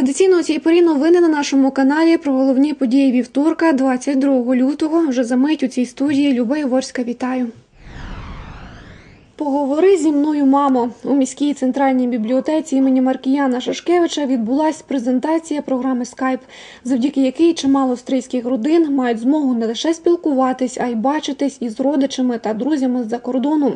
Традиційно цій порі новини на нашому каналі про головні події вівторка, 22 лютого. Вже за мить у цій студії Люба Єворська. Вітаю. Поговори зі мною, мамо. У міській центральній бібліотеці імені Маркіяна Шашкевича відбулася презентація програми Скайп, завдяки якій чимало австрійських родин мають змогу не лише спілкуватись, а й бачитись із родичами та друзями з-за кордону.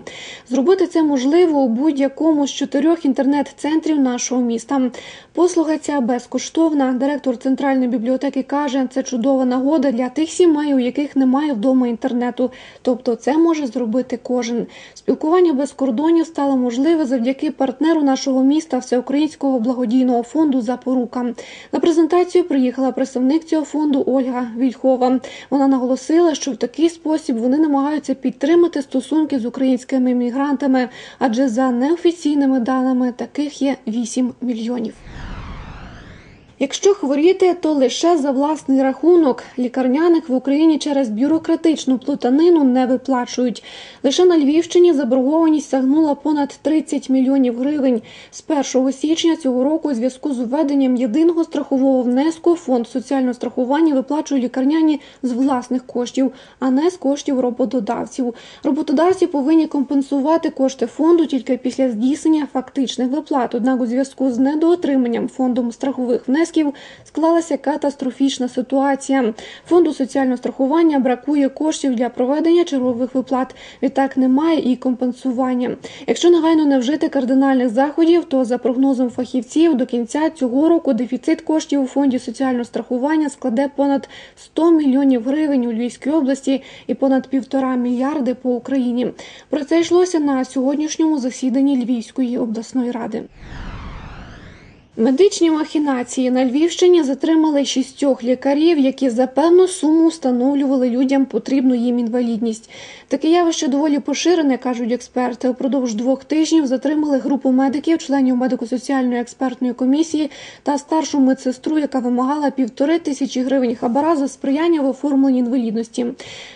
Зробити це можливо у будь-якому з чотирьох інтернет-центрів нашого міста. Послуга ця безкоштовна. Директор центральної бібліотеки каже, це чудова нагода для тих сімей, у яких немає вдома інтернету. Тобто, це може зробити кожен. Спілкування без кордонів стало можливе завдяки партнеру нашого міста Всеукраїнського благодійного фонду Запорука. На презентацію приїхала представник цього фонду Ольга Вільхова. Вона наголосила, що в такий спосіб вони намагаються підтримати стосунки з українськими мігрантами, адже за неофіційними даними таких є 8 мільйонів. Якщо хворіти, то лише за власний рахунок. Лікарняних в Україні через бюрократичну плутанину не виплачують. Лише на Львівщині заборгованість сягнула понад 30 мільйонів гривень. З 1 січня цього року у зв'язку з введенням єдиного страхового внеску фонд соціального страхування виплачує лікарняні з власних коштів, а не з коштів роботодавців. Роботодавці повинні компенсувати кошти фонду тільки після здійснення фактичних виплат. Однак у зв'язку з недоотриманням фондом страхових внесків внесків склалася катастрофічна ситуація. Фонду соціального страхування бракує коштів для проведення чергових виплат. Відтак немає і компенсування. Якщо негайно не вжити кардинальних заходів, то за прогнозом фахівців до кінця цього року дефіцит коштів у фонді соціального страхування складе понад 100 мільйонів гривень у Львівській області і понад півтора мільярди по Україні. Про це йшлося на сьогоднішньому засіданні Львівської обласної ради. Медичні махінації на Львівщині затримали шістьох лікарів, які за певну суму встановлювали людям потрібну їм інвалідність. Таке явище доволі поширене, кажуть експерти. Упродовж двох тижнів затримали групу медиків, членів медико-соціальної експертної комісії та старшу медсестру, яка вимагала півтори тисячі гривень хабара за сприяння в оформленні інвалідності.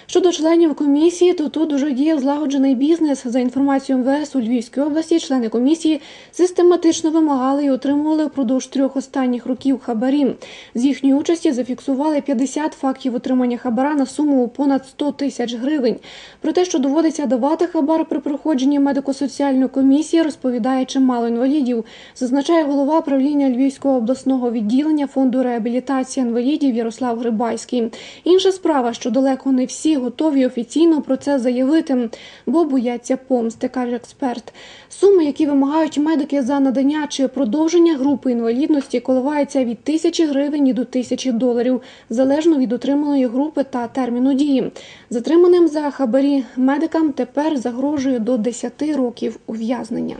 Щодо членів комісії, то тут уже діяв злагоджений бізнес. За інформацією МВС у Львівській області, члени комісії систематично вимагали і отримували впродовж трьох останніх років хабарі. З їхньої участі зафіксували 50 фактів отримання хабара на суму у понад 100 тисяч гривень. Про те, що доводиться давати хабар при проходженні медико-соціальної комісії, розповідає чимало інвалідів. Зазначає голова правління Львівського обласного відділення фонду реабілітації інвалідів Ярослав Грибайський. Інша справа, що далеко не всі готові офіційно про це заявити, бо бояться помсти, каже експерт. Суми, які вимагають медики за надання чи продовження групи інвалідності, коливається від тисячі гривень до тисячі доларів, залежно від отриманої групи та терміну дії. Затриманим за хабарі медикам тепер загрожує до 10 років ув'язнення.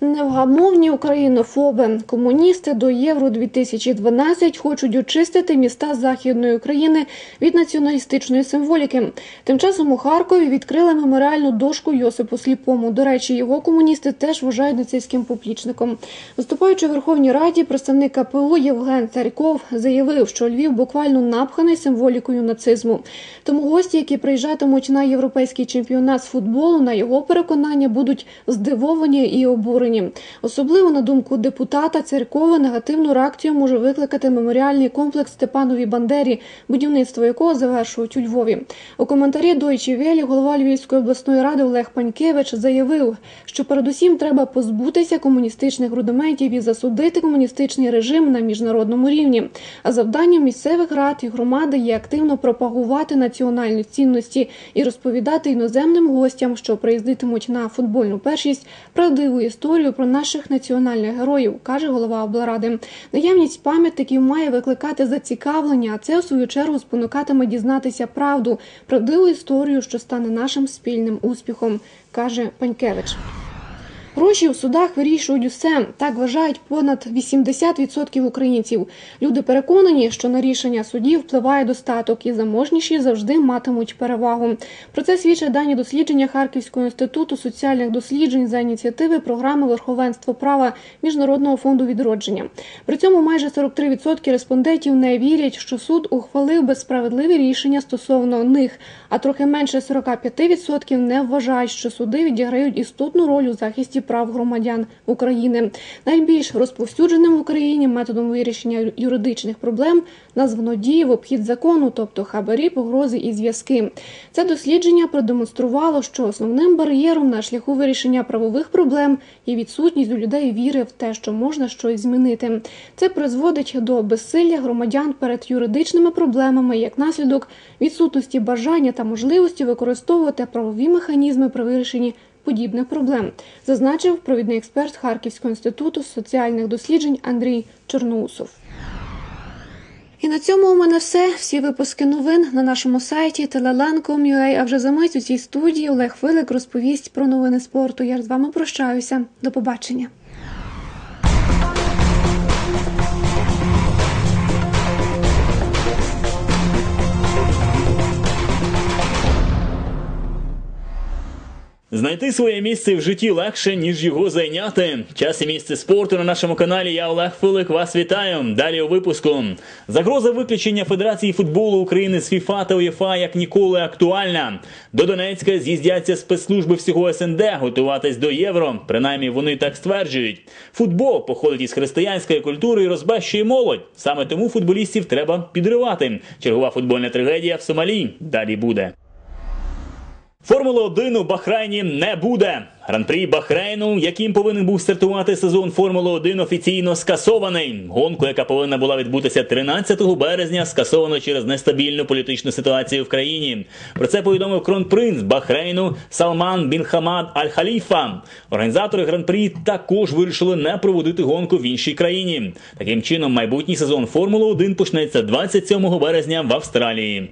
Невгамовні українофоби, комуністи до євро 2012 хочуть очистити міста західної України від націоналістичної символіки. Тим часом у Харкові відкрили меморіальну дошку Йосипу Сліпому. До речі, його комуністи теж вважають нацистським поплічником. Виступаючи в Верховній Раді, представник КПУ Євген Царьков заявив, що Львів буквально напханий символікою нацизму. Тому гості, які приїжджатимуть на європейський чемпіонат з футболу, на його переконання будуть здивовані і обурені обурені. Особливо на думку депутата Церкова негативну реакцію може викликати меморіальний комплекс Степанові Бандері, будівництво якого завершують у Львові. У коментарі Дойчі Велі голова Львівської обласної ради Олег Панькевич заявив, що передусім треба позбутися комуністичних рудиментів і засудити комуністичний режим на міжнародному рівні. А завданням місцевих рад і громади є активно пропагувати національні цінності і розповідати іноземним гостям, що приїздитимуть на футбольну першість, правдиву історію історію про наших національних героїв, каже голова облради. Наявність пам'ятників має викликати зацікавлення, а це у свою чергу спонукатиме дізнатися правду, правдиву історію, що стане нашим спільним успіхом, каже Панькевич. Гроші у судах вирішують усе. Так вважають понад 80% українців. Люди переконані, що на рішення судів впливає достаток, і заможніші завжди матимуть перевагу. Про це свідчать дані дослідження Харківського інституту соціальних досліджень за ініціативи програми верховенство права міжнародного фонду відродження. При цьому майже 43% респондентів не вірять, що суд ухвалив би справедливі рішення стосовно них, а трохи менше 45% не вважають, що суди відіграють істотну роль у захисті прав громадян України. Найбільш розповсюдженим в Україні методом вирішення юридичних проблем названо дії в обхід закону, тобто хабарі, погрози і зв'язки. Це дослідження продемонструвало, що основним бар'єром на шляху вирішення правових проблем є відсутність у людей віри в те, що можна щось змінити. Це призводить до безсилля громадян перед юридичними проблемами як наслідок відсутності бажання та можливості використовувати правові механізми при вирішенні подібних проблем, зазначив провідний експерт Харківського інституту соціальних досліджень Андрій Чорноусов. І на цьому у мене все. Всі випуски новин на нашому сайті telelan.com.ua. А вже за мить у цій студії Олег Филик розповість про новини спорту. Я з вами прощаюся. До побачення. Знайти своє місце в житті легше, ніж його зайняти. Час і місце спорту на нашому каналі. Я Олег Филик. Вас вітаю. Далі у випуску. Загроза виключення Федерації футболу України з ФІФА та УЄФА як ніколи актуальна. До Донецька з'їздяться спецслужби всього СНД готуватись до євро. Принаймні вони так стверджують. Футбол походить із християнської культури і розбещує молодь. Саме тому футболістів треба підривати. Чергова футбольна трагедія в Сомалі. Далі буде. Формули 1 у Бахрайні не буде. Гран-прі Бахрейну, яким повинен був стартувати сезон Формули 1, офіційно скасований. Гонку, яка повинна була відбутися 13 березня, скасовано через нестабільну політичну ситуацію в країні. Про це повідомив кронпринц Бахрейну Салман Бін Хамад Аль-Халіфа. Організатори гран-прі також вирішили не проводити гонку в іншій країні. Таким чином, майбутній сезон Формули 1 почнеться 27 березня в Австралії.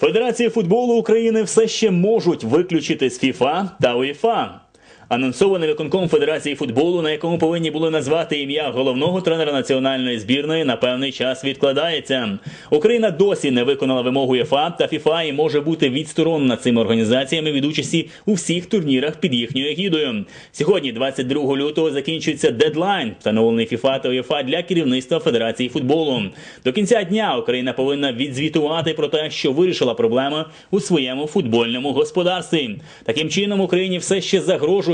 Федерації футболу України все ще можуть виключити з ФІФА та УЄФА. Анонсований виконком Федерації футболу, на якому повинні були назвати ім'я головного тренера національної збірної, на певний час відкладається. Україна досі не виконала вимогу ЄФА та ФІФА і може бути відсторонена цими організаціями від участі у всіх турнірах під їхньою егідою. Сьогодні, 22 лютого, закінчується дедлайн, встановлений ФІФА та УЄФА для керівництва Федерації футболу. До кінця дня Україна повинна відзвітувати про те, що вирішила проблеми у своєму футбольному господарстві. Таким чином Україні все ще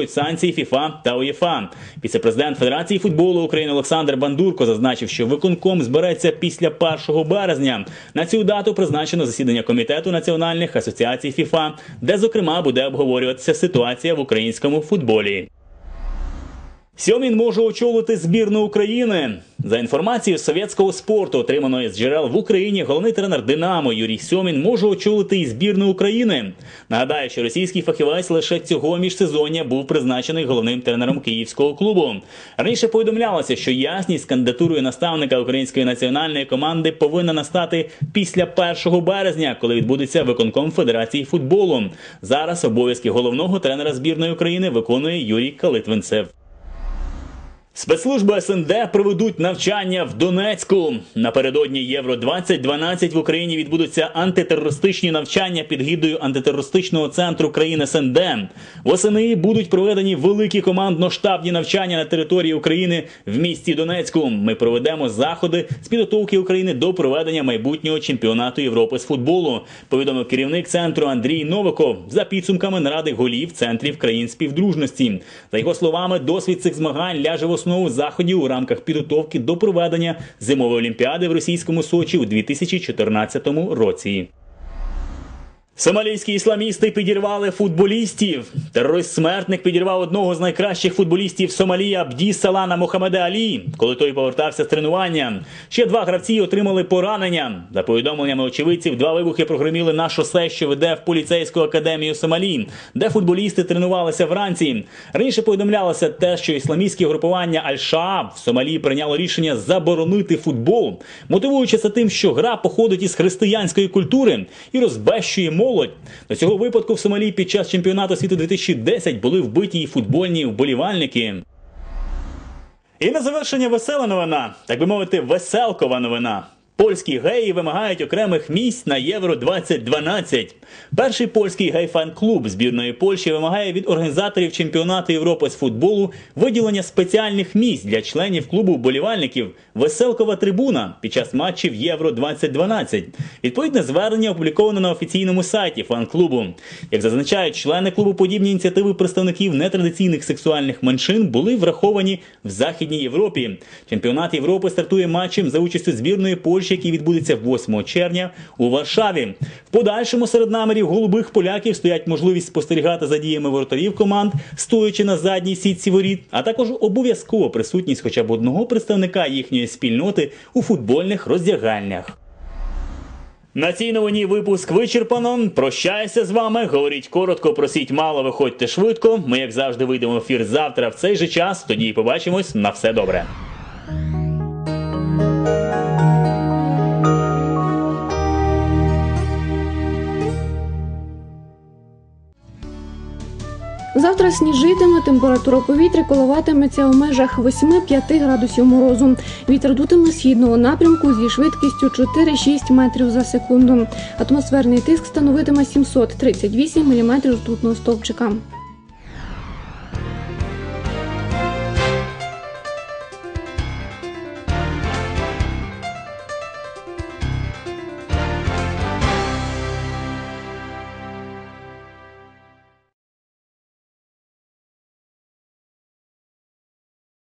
загрожують санкції ФІФА та УЄФА. Віце-президент Федерації футболу України Олександр Бандурко зазначив, що виконком збереться після 1 березня. На цю дату призначено засідання комітету національних асоціацій ФІФА, де зокрема буде обговорюватися ситуація в українському футболі. Сьомін може очолити збірну України. За інформацією совєтського спорту, отриманої з джерел в Україні, головний тренер Динамо Юрій Сьомін може очолити і збірну України. Нагадаю, що російський фахівець лише цього міжсезоння був призначений головним тренером київського клубу. Раніше повідомлялося, що ясність кандидатурою наставника української національної команди повинна настати після 1 березня, коли відбудеться виконком Федерації футболу. Зараз обов'язки головного тренера збірної України виконує Юрій Калитвинцев. Спецслужби СНД проведуть навчання в Донецьку. Напередодні Євро 2012 в Україні відбудуться антитерористичні навчання під гідою антитерористичного центру країн СНД. Восени будуть проведені великі командно-штабні навчання на території України в місті Донецьку. Ми проведемо заходи з підготовки України до проведення майбутнього чемпіонату Європи з футболу. Повідомив керівник центру Андрій Новиков за підсумками наради голів центрів країн співдружності. За його словами, досвід цих змагань ляже в основу заходів у рамках підготовки до проведення зимової олімпіади в російському Сочі у 2014 році. Сомалійські ісламісти підірвали футболістів. Терорист-смертник підірвав одного з найкращих футболістів Сомалі Абді Салана Мохамеда Алі, коли той повертався з тренування. Ще два гравці отримали поранення. За повідомленнями очевидців, два вибухи прогреміли на шосе, що веде в поліцейську академію Сомалі, де футболісти тренувалися вранці. Раніше повідомлялося те, що ісламістське групування Аль-Шааб в Сомалі прийняло рішення заборонити футбол, мотивуючи це тим, що гра походить із християнської культури і розбещує молодь. До цього випадку в Сомалі під час чемпіонату світу 2010 були вбиті і футбольні вболівальники. І на завершення весела новина, так би мовити, веселкова новина. Польські геї вимагають окремих місць на Євро 2012. Перший польський гей-фан-клуб збірної Польщі вимагає від організаторів чемпіонату Європи з футболу виділення спеціальних місць для членів клубу вболівальників Веселкова трибуна під час матчів Євро 2012. Відповідне звернення опубліковано на офіційному сайті фан-клубу. Як зазначають члени клубу, подібні ініціативи представників нетрадиційних сексуальних меншин були враховані в Західній Європі. Чемпіонат Європи стартує матчем за участю збірної Польщі, який відбудеться 8 червня у Варшаві. В подальшому серед намірів голубих поляків стоять можливість спостерігати за діями воротарів команд, стоячи на задній сітці воріт, а також обов'язково присутність хоча б одного представника їхньої спільноти у футбольних роздягальнях. На цій новині випуск вичерпано. Прощаюся з вами. Говоріть коротко, просіть мало, виходьте швидко. Ми, як завжди, вийдемо в ефір завтра в цей же час. Тоді і побачимось. На все добре. Сніжитиме, температура повітря коливатиметься у межах 8-5 градусів морозу. Вітер дутиме східного напрямку зі швидкістю 4-6 метрів за секунду. Атмосферний тиск становитиме 738 мм ртутного стовпчика.